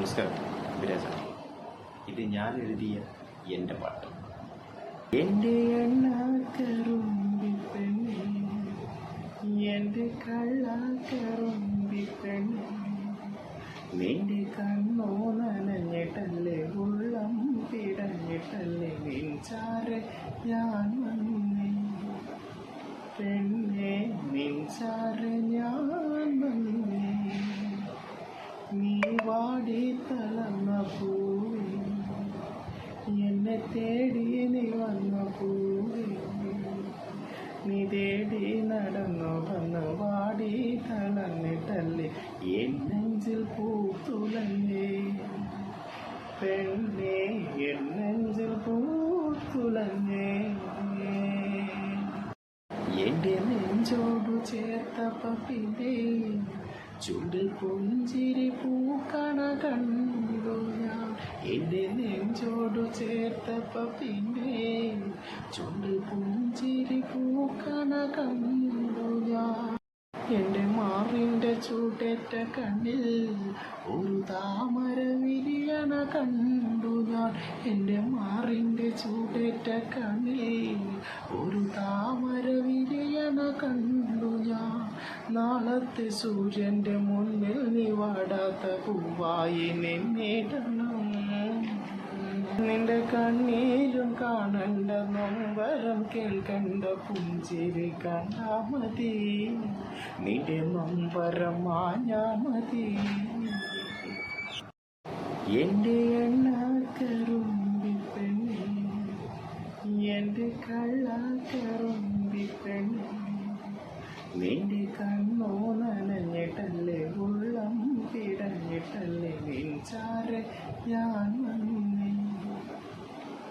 നമസ്കാരം. വിരാജ ഇത് ഞാൻ എഴുതിയ എന്റെ പാട്ട്. എന്റെ എണ്ണാക്കറുമ്പി പെണ്ണെ എന്റെ കള്ളാക്കറുമ്പി പെണ്ണെ നിന്റെ കണ്ണോ നനഞ്ഞിട്ടല്ലേ ഉള്ളം പിടഞ്ഞിട്ടല്ലേ നിൻചാരെ ഞാൻ വന്നേ. പെണ്ണെ നിൻചാരെ വാടി തളർന്ന പൂവേ എന്നെ തേടി നീ വന്ന പൂവേ നീ തേടി നടന്നു വന്ന് വാടി തളർന്നിട്ടല്ലേ എൻ നെഞ്ചിൽ പൂത്തുലഞ്ഞേ. പെണ്ണേ എൻ നെഞ്ചിൽ പൂത്തുലഞ്ഞേ. എന്റെ നെഞ്ചോടു ചേർത്ത പിന്നെ ചുണ്ടിൽ പുഞ്ചിരി പൂക്കണ കണ്ടു ഞാൻ. എന്റെ നെഞ്ചോടു ചേർത്തപ്പ പിന്നെ ചുണ്ടിൽ പുഞ്ചിരി പൂക്കണ കണ്ടു ഞാൻ. എന്റെ മാറിന്റെ ചൂടേറ്റ കണ്ണിൽ ഒരു താമര വിരിയണ കണ്ടു ഞാൻ. എന്റെ മാറിന്റെ ചൂടേറ്റ കണ്ണിൽ നാളത്തെ സൂര്യന്റെ മുന്നിൽ നീ വാടാത്ത പൂവായി നിന്നിടണം. നിന്റെ കണ്ണീരും കാണണ്ട നൊമ്പരം കേൾക്കണ്ട പുഞ്ചിരി കണ്ടാ മതി. നിന്റെ നൊമ്പരം മാഞ്ഞാ മതി. എന്റെ എണ്ണാക്കറുമ്പി പെണ്ണെ എന്റെ കള്ളാക്കറുമ്പി പെണ്ണെ നിന്റെ കണ്ണോ നനഞ്ഞിട്ടല്ലേ ഉള്ളം പിടഞ്ഞിട്ടല്ലേ നിൻചാരെ ഞാൻ വന്നേ.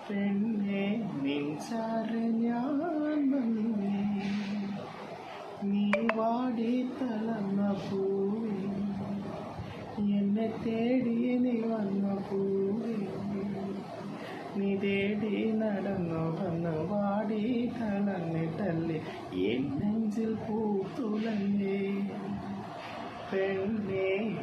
പെണ്ണെ നിൻചാരെ ഞാൻ വന്നേ. നീ വാടി തളർന്ന പൂവി എന്നെ തേടി നീ വന്ന പൂവേ. നീ തേടി നടന്നു വന്ന് വാടി തളർന്നിട്ടല്ലേ. എൻ നെഞ്ചിൽ പൂത്തുലഞ്ഞേ. പെണ്ണേ